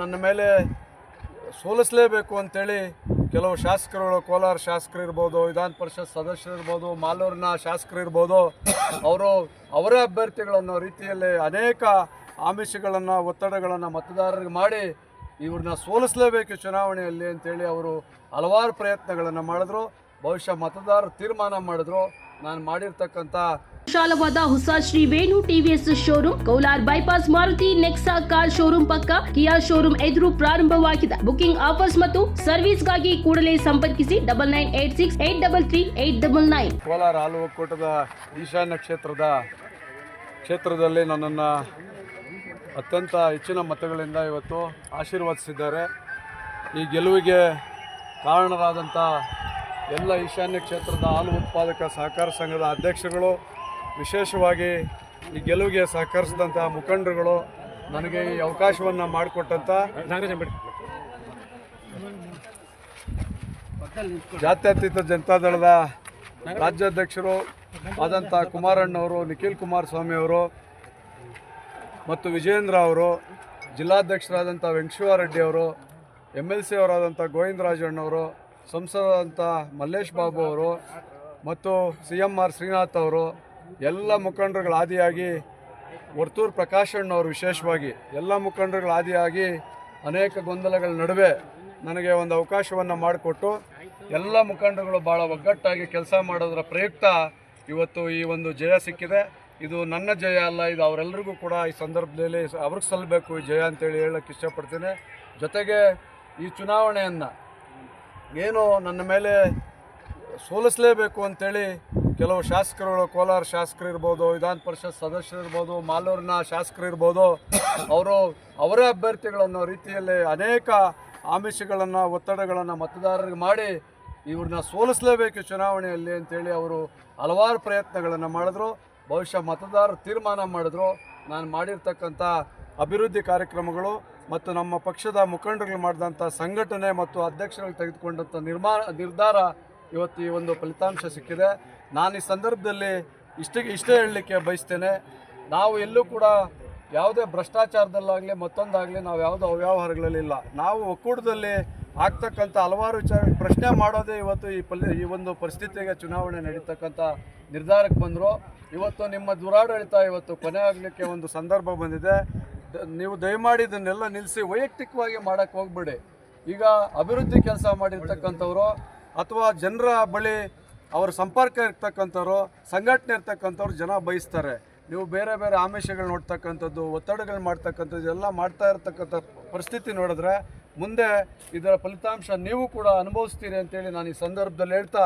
ನನ್ನ ಮೇಲೆ ಸೋಲಿಸಲೇಬೇಕು ಅಂತೇಳಿ ಕೆಲವು ಶಾಸಕರುಗಳು, ಕೋಲಾರ ಶಾಸಕರು ಇರ್ಬೋದು, ವಿಧಾನ ಪರಿಷತ್ ಸದಸ್ಯರು ಇರ್ಬೋದು, ಮಾಲೂರಿನ ಶಾಸಕರು ಇರ್ಬೋದು, ಅವರು ಅವರೇ ಅಭ್ಯರ್ಥಿಗಳನ್ನು ರೀತಿಯಲ್ಲಿ ಅನೇಕ ಆಮಿಷಗಳನ್ನು, ಒತ್ತಡಗಳನ್ನು ಮತದಾರರಿಗೆ ಮಾಡಿ ಇವ್ರನ್ನ ಸೋಲಿಸಲೇಬೇಕು ಚುನಾವಣೆಯಲ್ಲಿ ಅಂತೇಳಿ ಅವರು ಹಲವಾರು ಪ್ರಯತ್ನಗಳನ್ನು ಮಾಡಿದ್ರು. ಬಹುಶಃ ಮತದಾರರು ತೀರ್ಮಾನ ಮಾಡಿದ್ರು. ನಾನು ಮಾಡಿರ್ತಕ್ಕಂಥ ವಿಶಾಲವಾದ ಹೊಸ Shri Venu TVS showroom, Kolar bypass Maruti Nexa car showroom ಪಕ್ಕ ಕಿಯಾ ಶೋರೂಮ್ ಎದುರು ಪ್ರಾರಂಭವಾಗಿದೆ. ಬುಕಿಂಗ್ ಆಫರ್ಸ್ ಮತ್ತು ಸರ್ವಿಸ್ಗಾಗಿ ಕೂಡಲೇ ಸಂಪರ್ಕಿಸಿ double nine eight six eight double three eight double nine. Kolar ಹಾಲು ಒಕ್ಕೂಟದ ಈಶಾನ್ಯ ಕ್ಷೇತ್ರದ ಕ್ಷೇತ್ರದಲ್ಲಿ ನನ್ನನ್ನು ಅತ್ಯಂತ ಹೆಚ್ಚಿನ ಮತಗಳಿಂದ ಇವತ್ತು ಆಶೀರ್ವದಿಸಿದ್ದಾರೆ. ಈ ಗೆಲುವಿಗೆ ಕಾರಣರಾದಂಥ ಎಲ್ಲ ಈಶಾನ್ಯ ಕ್ಷೇತ್ರದ ಹಾಲು ಉತ್ಪಾದಕ ಸಹಕಾರ ಸಂಘದ ಅಧ್ಯಕ್ಷರುಗಳು ವಿಶೇಷವಾಗಿ ಈ ಗೆಲುವಿಗೆ ಸಹಕರಿಸಿದಂಥ ಮುಖಂಡರುಗಳು ನನಗೆ ಈ ಅವಕಾಶವನ್ನು ಮಾಡಿಕೊಟ್ಟಂಥ ಜಾತ್ಯತೀತ ಜನತಾದಳದ ರಾಜ್ಯಾಧ್ಯಕ್ಷರು ಆದಂಥ ಕುಮಾರಣ್ಣವರು ನಿಖಿಲ್ ಕುಮಾರಸ್ವಾಮಿ ಅವರು ಮತ್ತು ವಿಜಯೇಂದ್ರ ಅವರು ಜಿಲ್ಲಾಧ್ಯಕ್ಷರಾದಂಥ ವೆಂಕಟೇಶ್ವರರೆಡ್ಡಿ ಅವರು ಎಂ ಎಲ್ ಸಿ ಅವರಾದಂಥ ಗೋವಿಂದರಾಜಣ್ಣವರು ಸಂಸದರಾದಂಥ ಮಲ್ಲೇಶ್ ಬಾಬು ಅವರು ಮತ್ತು ಸಿ ಎಂ ಆರ್ ಶ್ರೀನಾಥ್ ಅವರು ಎಲ್ಲ ಮುಖಂಡರುಗಳ ಆದಿಯಾಗಿ ವರ್ತೂರು ಪ್ರಕಾಶಣ್ಣವರು ವಿಶೇಷವಾಗಿ ಎಲ್ಲ ಮುಖಂಡರುಗಳ ಆದಿಯಾಗಿ ಅನೇಕ ಗೊಂದಲಗಳ ನಡುವೆ ನನಗೆ ಒಂದು ಅವಕಾಶವನ್ನು ಮಾಡಿಕೊಟ್ಟು ಎಲ್ಲ ಮುಖಂಡರುಗಳು ಭಾಳ ಒಗ್ಗಟ್ಟಾಗಿ ಕೆಲಸ ಮಾಡೋದರ ಪ್ರಯುಕ್ತ ಇವತ್ತು ಈ ಒಂದು ಜಯ ಸಿಕ್ಕಿದೆ. ಇದು ನನ್ನ ಜಯ ಅಲ್ಲ, ಇದು ಅವರೆಲ್ಲರಿಗೂ ಕೂಡ ಈ ಸಂದರ್ಭದಲ್ಲಿ ಅವ್ರಿಗೆ ಸಲ್ಲಬೇಕು ಈ ಜಯ ಅಂತೇಳಿ ಹೇಳಕ್ಕೆ ಇಷ್ಟಪಡ್ತೀನಿ. ಜೊತೆಗೆ ಈ ಚುನಾವಣೆಯನ್ನು ಏನು ನನ್ನ ಮೇಲೆ ಸೋಲಿಸಲೇಬೇಕು ಅಂತೇಳಿ ಕೆಲವು ಶಾಸಕರುಗಳು, ಕೋಲಾರ ಶಾಸಕರು ಇರ್ಬೋದು, ವಿಧಾನ ಪರಿಷತ್ ಸದಸ್ಯರು ಇರ್ಬೋದು, ಮಾಲೂರಿನ ಶಾಸಕರು ಇರ್ಬೋದು, ಅವರು ಅವರೇ ಅಭ್ಯರ್ಥಿಗಳನ್ನು ರೀತಿಯಲ್ಲಿ ಅನೇಕ ಆಮಿಷಗಳನ್ನು, ಒತ್ತಡಗಳನ್ನು ಮತದಾರರಿಗೆ ಮಾಡಿ ಇವ್ರನ್ನ ಸೋಲಿಸಲೇಬೇಕು ಚುನಾವಣೆಯಲ್ಲಿ ಅಂತೇಳಿ ಅವರು ಹಲವಾರು ಪ್ರಯತ್ನಗಳನ್ನು ಮಾಡಿದ್ರು. ಬಹುಶಃ ಮತದಾರರು ತೀರ್ಮಾನ ಮಾಡಿದ್ರು. ನಾನು ಮಾಡಿರ್ತಕ್ಕಂಥ ಅಭಿವೃದ್ಧಿ ಕಾರ್ಯಕ್ರಮಗಳು ಮತ್ತು ನಮ್ಮ ಪಕ್ಷದ ಮುಖಂಡರುಗಳು ಮಾಡಿದಂಥ ಸಂಘಟನೆ ಮತ್ತು ಅಧ್ಯಕ್ಷರುಗಳು ತೆಗೆದುಕೊಂಡಂಥ ನಿರ್ಮಾ ನಿರ್ಧಾರ ಇವತ್ತು ಈ ಒಂದು ಫಲಿತಾಂಶ ಸಿಕ್ಕಿದೆ. ನಾನು ಈ ಸಂದರ್ಭದಲ್ಲಿ ಇಷ್ಟಿಗೆ ಇಷ್ಟೇ ಹೇಳಲಿಕ್ಕೆ ಬಯಸ್ತೇನೆ. ನಾವು ಎಲ್ಲೂ ಕೂಡ ಯಾವುದೇ ಭ್ರಷ್ಟಾಚಾರದಲ್ಲಾಗಲಿ ಮತ್ತೊಂದಾಗಲಿ ನಾವು ಯಾವುದೋ ಅವ್ಯವಹಾರಗಳಲ್ಲಿ ಇಲ್ಲ. ನಾವು ಒಕ್ಕೂಟದಲ್ಲಿ ಆಗ್ತಕ್ಕಂಥ ಹಲವಾರು ವಿಚಾರ ಪ್ರಶ್ನೆ ಮಾಡೋದೇ ಇವತ್ತು ಈ ಪಲ್ ಈ ಒಂದು ಪರಿಸ್ಥಿತಿಗೆ ಚುನಾವಣೆ ನಡೀತಕ್ಕಂಥ ನಿರ್ಧಾರಕ್ಕೆ ಬಂದರು. ಇವತ್ತು ನಿಮ್ಮ ದುರಾಡಳಿತ ಇವತ್ತು ಕೊನೆ ಆಗಲಿಕ್ಕೆ ಒಂದು ಸಂದರ್ಭ ಬಂದಿದೆ. ನೀವು ದಯಮಾಡಿ ಇದನ್ನೆಲ್ಲ ನಿಲ್ಲಿಸಿ ವೈಯಕ್ತಿಕವಾಗಿ ಮಾಡೋಕ್ಕೆ ಹೋಗ್ಬೇಡಿ. ಈಗ ಅಭಿವೃದ್ಧಿ ಕೆಲಸ ಮಾಡಿರ್ತಕ್ಕಂಥವ್ರು ಅಥವಾ ಜನರ ಬಳಿ ಅವರ ಸಂಪರ್ಕ ಇರ್ತಕ್ಕಂಥವ್ರು, ಸಂಘಟನೆ ಇರ್ತಕ್ಕಂಥವ್ರು ಜನ ಬಯಸ್ತಾರೆ. ನೀವು ಬೇರೆ ಬೇರೆ ಆಮಿಷಗಳು ನೋಡ್ತಕ್ಕಂಥದ್ದು, ಒತ್ತಡಗಳು ಮಾಡ್ತಕ್ಕಂಥದ್ದು ಎಲ್ಲ ಮಾಡ್ತಾ ಇರ್ತಕ್ಕಂಥ ಪರಿಸ್ಥಿತಿ ನೋಡಿದ್ರೆ ಮುಂದೆ ಇದರ ಫಲಿತಾಂಶ ನೀವು ಕೂಡ ಅನುಭವಿಸ್ತೀರಿ ಅಂತೇಳಿ ನಾನು ಈ ಸಂದರ್ಭದಲ್ಲಿ ಹೇಳ್ತಾ